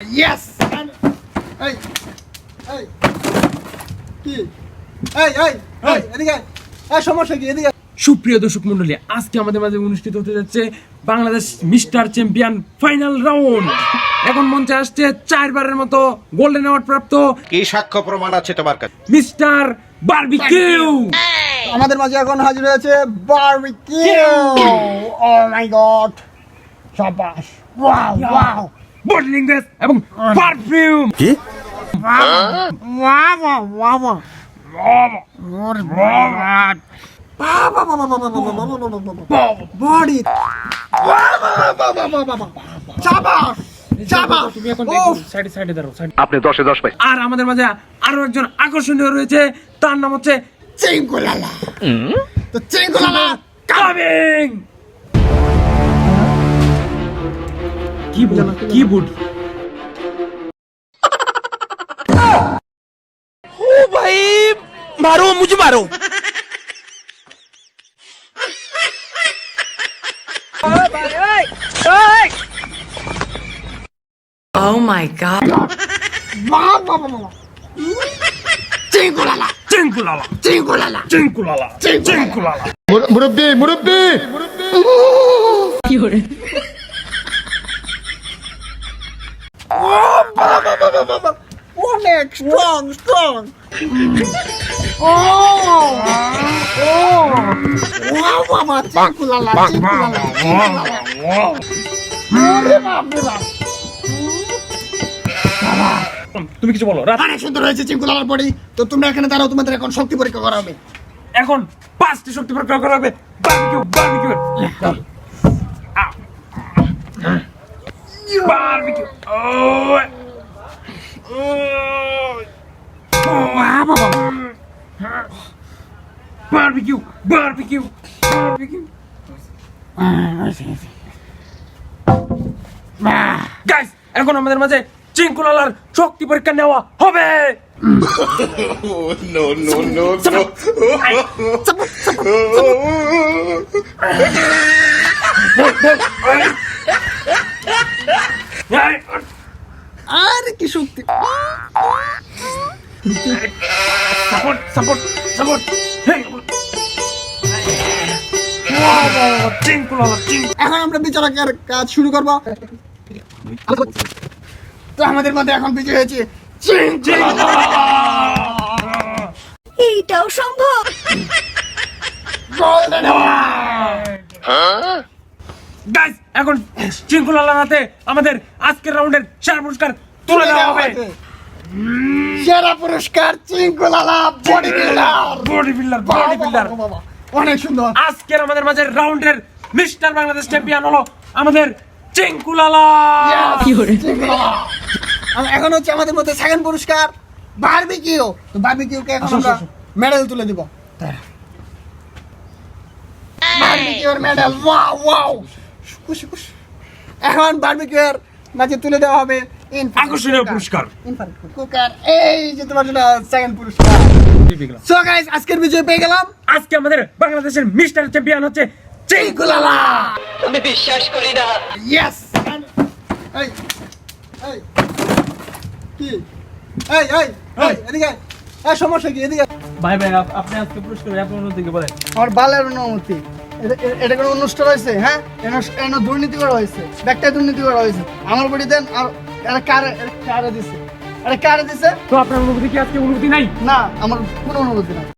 Yes এই এই কি? এই এই এই এদিকে আয়। এই সমস্যা কি? এদিকে আয়। সুপ্রিয় দর্শক মন্ডলী আজকে আমাদের মাঝে অনুষ্ঠিত হতে যাচ্ছে Bangladesh mister champion final round. এখন মঞ্চে আসছে চারবারের মতো গোল্ডেন অ্যাওয়ার্ড প্রাপ্ত কি সাক্ষ্য প্রমাণ আছে তোমার কাছে? Mister barbecue. আমাদের মাঝে এখন হাজির হয়েছে বারবিকিউ। ও মাই গড শাবাশ ওয়াও ওয়াও বডলিং ড্রেস এবং পারফিউম বডি সাইডে সাইডে দাঁড়াও সাইডে আপনি দশে দশ পাই। আর আমাদের মাঝে আরও একজন আকর্ষণীয় রয়েছে তার নাম হচ্ছে চিঙ্কুলালা। তো Chinkulala coming keyboard keyboard Oh my god. বাহ বাহ বাহ বাহ চিঙ্কুলালা চিঙ্কুলালা চিঙ্কুলালা চিঙ্কুলালা চিঙ্কুলালা মুরব্বী মুরব্বী অনেক strong strong oh oh wow বাবা চিঙ্কুলালা চিঙ্কুলালা চিঙ্কুলালা ওরে বাপ রে বাপ তুমি কিছু বলো রাত অনেক সুন্দর হয়েছে চিঙ্কুলালার বডি। তো তোমরা এখানে দাঁড়াও তোমাদের এখন শক্তি পরীক্ষা করা হবে। এখন পাঁচটি শক্তি প্রয়োগ করা হবে। Barbecue barbecue barbecue barbecue barbecue barbecue guys এখন আমাদের মাঝে চিঙ্কুলালার শক্তি পরীক্ষা নেওয়া হবে নো নো নো নো আরে কি শক্তি? Support support support. এখন আমরা বিচারকের কাজ শুরু করব। তো আমাদের মধ্যে এখন বিজয় হয়েছে। এইটাও সম্ভব? গাইস এখন হাতে আমাদের আজকের রাউন্ডের সেরা পুরস্কার তুলে দেওয়া হবে। সেরা পুরস্কার Chinkulala body builder body builder body builder অনেক সুন্দর। আজকের আমাদের মাঝে রাউন্ডের মিস্টার বাংলাদেশ চ্যাম্পিয়ন হলো আমাদের চিঙ্কুলালা চিঙ্কুলালা। এখন হচ্ছে আমাদের মধ্যে সেকেন্ড পুরস্কার বারবিকিউ তো বারবিকিউকে এখন আমরা মেডেল তুলে দিব। বারবিকিউর মেডেল ওয়াও ওয়াও এখন বারবিকিউর মাঝে তুলে দেওয়া হবে আকর্ষণীয় পুরস্কার। কুকার এই যে তোমার জন্য সেকেন্ড পুরস্কার। সো গাইস আজকের বিজয় পেয়ে গেলাম। আজকে আমাদের বাংলাদেশের মিস্টার চ্যাম্পিয়ন হচ্ছে চিঙ্কুলালা। আমি বিশ্বাস করি না। ইয়েস এই এই কি? এই এই এই এদিকে এই সমস্যা কি? এদিকে ভাই ভাই আপনি আজকে পুরস্কার আপনার অনুমতি বলেন। আমার বালের অনুমতি। এটা- কোনো অনুষ্ঠান হয়েছে হ্যাঁ? এনে- দুর্নীতি করা হয়েছে। ব্যাগটাই দুর্নীতি করা হয়েছে। আমার বাড়ি দেন আর এটা কারে এটা কারে দিছে? এটা কারে দিছে? তো আপনার অনুভূতি কি আজকে অনুভূতি নাই? না আমার কোনো অনুভূতি নাই।